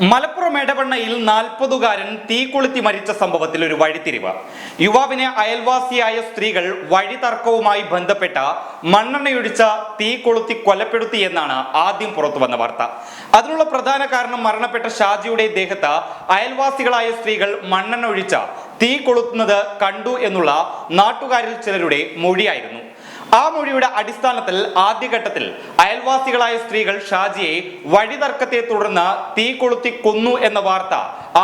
മലപ്പുറം എടവണ്ണയിൽ നാൽപ്പതുകാരൻ തീ കൊളുത്തി മരിച്ച സംഭവത്തിൽ ഒരു വഴിത്തിരിവ്. യുവാവിനെ അയൽവാസിയായ സ്ത്രീകൾ വഴിതർക്കവുമായി ബന്ധപ്പെട്ട മണ്ണെണ്ണയൊഴിച്ച തീ കൊളുത്തി കൊലപ്പെടുത്തി എന്നാണ് ആദ്യം പുറത്തു വന്ന വാർത്ത. അതിനുള്ള പ്രധാന കാരണം മരണപ്പെട്ട ഷാജിയുടെ ദേഹത്ത് അയൽവാസികളായ സ്ത്രീകൾ മണ്ണെണ്ണ ഒഴിച്ച തീ കൊളുത്തുന്നത് കണ്ടു എന്നുള്ള നാട്ടുകാരിൽ ചിലരുടെ മൊഴിയായിരുന്നു. ആ മൊഴിയുടെ അടിസ്ഥാനത്തിൽ ആദ്യഘട്ടത്തിൽ അയൽവാസികളായ സ്ത്രീകൾ ഷാജിയെ വഴിതർക്കത്തെ തുടർന്ന് തീ കൊളുത്തി കൊന്നു എന്ന വാർത്ത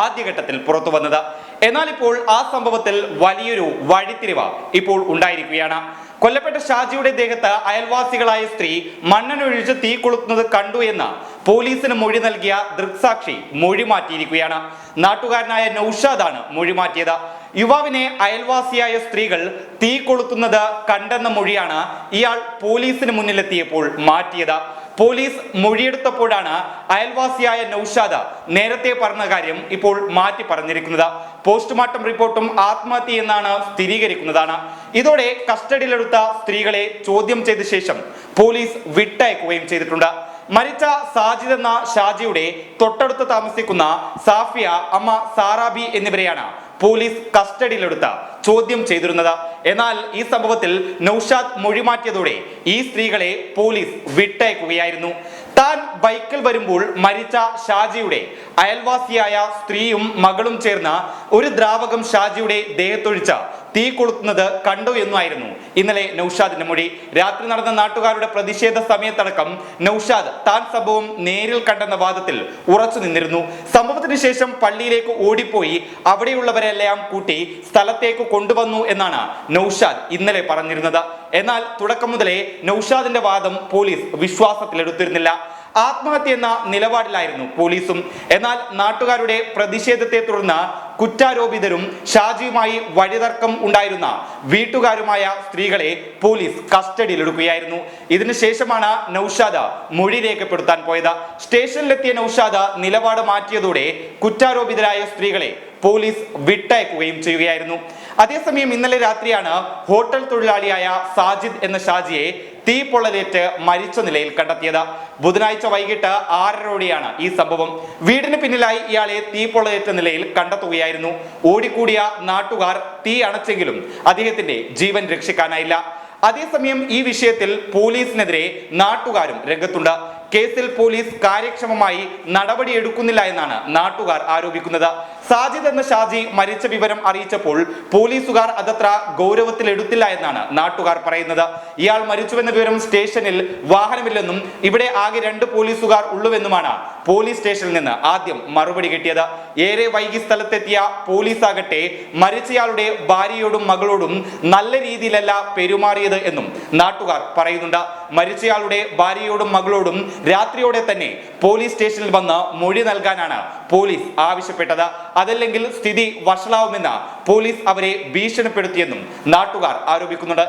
ആദ്യഘട്ടത്തിൽ പുറത്തു വന്നത്. എന്നാൽ ഇപ്പോൾ ആ സംഭവത്തിൽ വലിയൊരു വഴിത്തിരിവ് ഇപ്പോൾ ഉണ്ടായിരിക്കുകയാണ്. കൊല്ലപ്പെട്ട ഷാജിയുടെ ദേഹത്ത് അയൽവാസികളായ സ്ത്രീ മണ്ണനൊഴിച്ച് തീ കൊളുത്തുന്നത് കണ്ടു എന്ന് പോലീസിന് മൊഴി നൽകിയ ദൃക്സാക്ഷി മൊഴി മാറ്റിയിരിക്കുകയാണ്. നാട്ടുകാരനായ നൌഷാദാണ് മൊഴി മാറ്റിയത് യുവാവിനെ അയൽവാസിയായ സ്ത്രീകൾ തീ കൊളുത്തുന്നത് കണ്ടെന്ന മൊഴിയാണ് ഇയാൾ പോലീസിന് മുന്നിലെത്തിയപ്പോൾ മാറ്റിയത്. പോലീസ് മൊഴിയെടുത്തപ്പോഴാണ് അയൽവാസിയായ നൌഷാദ നേരത്തെ പറഞ്ഞ കാര്യം ഇപ്പോൾ മാറ്റി പറഞ്ഞിരിക്കുന്നത്. പോസ്റ്റ്മോർട്ടം റിപ്പോർട്ടും ആത്മഹത്യ എന്നാണ് സ്ഥിരീകരിക്കുന്നതാണ്. ഇതോടെ കസ്റ്റഡിയിലെടുത്ത സ്ത്രീകളെ ചോദ്യം ചെയ്ത ശേഷം പോലീസ് വിട്ടയക്കുകയും ചെയ്തിട്ടുണ്ട്. മരിച്ച സാജിദ് എന്ന ഷാജിയുടെ തൊട്ടടുത്ത് താമസിക്കുന്ന സാഫിയ അമ്മ സാറാബി എന്നിവരെയാണ് പോലീസ് കസ്റ്റഡിയിലെടുത്ത ചോദ്യം ചെയ്തിരുന്നത്. എന്നാൽ ഈ സംഭവത്തിൽ നൌഷാദ് മൊഴിമാറ്റിയതോടെ ഈ സ്ത്രീകളെ പോലീസ് വിട്ടയക്കുകയായിരുന്നു. താൻ ബൈക്കിൽ വരുമ്പോൾ മരിച്ച ഷാജിയുടെ അയൽവാസിയായ സ്ത്രീയും മകളും ചേർന്ന ഒരു ദ്രാവകം ഷാജിയുടെ ദേഹത്തൊഴിച്ച തീ കൊളുത്തുന്നത് കണ്ടു എന്നുമായിരുന്നു. ഇന്നലെ നൌഷാദിന്റെ മൊഴി. രാത്രി നടന്ന നാട്ടുകാരുടെ പ്രതിഷേധ സമയത്തടക്കം നൌഷാദ് താൻ സംഭവം നേരിൽ കണ്ടെന്ന വാദത്തിൽ ഉറച്ചു നിന്നിരുന്നു. സംഭവത്തിന് ശേഷം പള്ളിയിലേക്ക് ഓടിപ്പോയി അവിടെയുള്ളവരെല്ലാം കൂട്ടി സ്ഥലത്തേക്ക് കൊണ്ടുവന്നു എന്നാണ് നൌഷാദ് ഇന്നലെ പറഞ്ഞിരുന്നത്. എന്നാൽ തുടക്കം മുതലേ നൌഷാദിന്റെ വാദം പോലീസ് വിശ്വാസത്തിലെടുത്തിരുന്നില്ല. ആത്മഹത്യ എന്ന നിലപാടിലായിരുന്നു പോലീസും. എന്നാൽ നാട്ടുകാരുടെ പ്രതിഷേധത്തെ തുടർന്ന് കുറ്റാരോപിതരും ഷാജിയുമായി വഴിതർക്കം ഉണ്ടായിരുന്ന വീട്ടുകാരുമായ സ്ത്രീകളെ പോലീസ് കസ്റ്റഡിയിലെടുക്കുകയായിരുന്നു. ഇതിനുശേഷമാണ് നൌഷാദ മൊഴി രേഖപ്പെടുത്താൻ പോയത്. സ്റ്റേഷനിലെത്തിയ നൌഷാദ നിലപാട് മാറ്റിയതോടെ കുറ്റാരോപിതരായ സ്ത്രീകളെ പോലീസ് വിട്ടയക്കുകയും ചെയ്യുകയായിരുന്നു. അതേസമയം ഇന്നലെ രാത്രിയാണ് ഹോട്ടൽ തൊഴിലാളിയായ സാജിദ് എന്ന ഷാജിയെ തീ പൊള്ളലേറ്റ് മരിച്ച നിലയിൽ കണ്ടെത്തിയത്. ബുധനാഴ്ച വൈകിട്ട് ആറരയോടെയാണ് ഈ സംഭവം. വീടിന് പിന്നിലായി ഇയാളെ തീ പൊള്ളലേറ്റ നിലയിൽ കണ്ടെത്തുകയായിരുന്നു. ഓടിക്കൂടിയ നാട്ടുകാർ തീ അണച്ചെങ്കിലും അദ്ദേഹത്തിന്റെ ജീവൻ രക്ഷിക്കാനായില്ല. അതേസമയം ഈ വിഷയത്തിൽ പോലീസിനെതിരെ നാട്ടുകാരും രംഗത്തുണ്ട്. കേസിൽ പോലീസ് കാര്യക്ഷമമായി നടപടിയെടുക്കുന്നില്ല എന്നാണ് നാട്ടുകാർ ആരോപിക്കുന്നത്. സാജിദ് എന്ന ഷാജി മരിച്ച വിവരം അറിയിച്ചപ്പോൾ പോലീസുകാർ അതത്ര ഗൗരവത്തിലെടുത്തില്ല എന്നാണ് നാട്ടുകാർ പറയുന്നത്. ഇയാൾ മരിച്ചുവെന്ന വിവരം സ്റ്റേഷനിൽ വാഹനമില്ലെന്നും ഇവിടെ ആകെ രണ്ട് പോലീസുകാർ ഉള്ളുവെന്നുമാണ് പോലീസ് സ്റ്റേഷനിൽ നിന്ന് ആദ്യം മറുപടി കിട്ടിയത് ഏറെ വൈകി സ്ഥലത്തെത്തിയ പോലീസ് ആകട്ടെ മരിച്ചയാളുടെ ഭാര്യയോടും മകളോടും നല്ല രീതിയിലല്ല പെരുമാറിയത് എന്നും നാട്ടുകാർ പറയുന്നുണ്ട്. മരിച്ചയാളുടെ ഭാര്യയോടും മകളോടും രാത്രിയോടെ തന്നെ പോലീസ് സ്റ്റേഷനിൽ വന്ന് മൊഴി നൽകാനാണ് പോലീസ് ആവശ്യപ്പെട്ടത്. അതല്ലെങ്കിൽ സ്ഥിതി വഷളാവുമെന്ന് പോലീസ് അവരെ ഭീഷണിപ്പെടുത്തിയെന്നും നാട്ടുകാർ ആരോപിക്കുന്നുണ്ട്.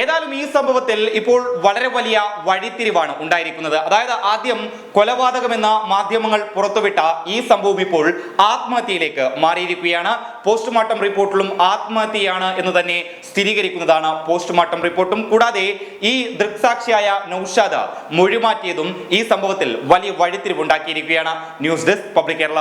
ഏതായാലും ഈ സംഭവത്തിൽ ഇപ്പോൾ വളരെ വലിയ വഴിത്തിരിവാണ് ഉണ്ടായിരിക്കുന്നത്. അതായത് ആദ്യം കൊലപാതകമെന്ന മാധ്യമങ്ങൾ പുറത്തുവിട്ട ഈ സംഭവം ഇപ്പോൾ ആത്മഹത്യയിലേക്ക് മാറിയിരിക്കുകയാണ്. പോസ്റ്റ്മോർട്ടം റിപ്പോർട്ടിലും ആത്മഹത്യയാണ് എന്ന് തന്നെ സ്ഥിരീകരിക്കുന്നതാണ് പോസ്റ്റ്മോർട്ടം റിപ്പോർട്ടും. കൂടാതെ ഈ ദൃക്സാക്ഷിയായ നൌഷാദ മൊഴിമാറ്റിയതും ഈ സംഭവത്തിൽ വലിയ വഴിത്തിരിവുണ്ടാക്കിയിരിക്കുകയാണ്. News desk public Kerala.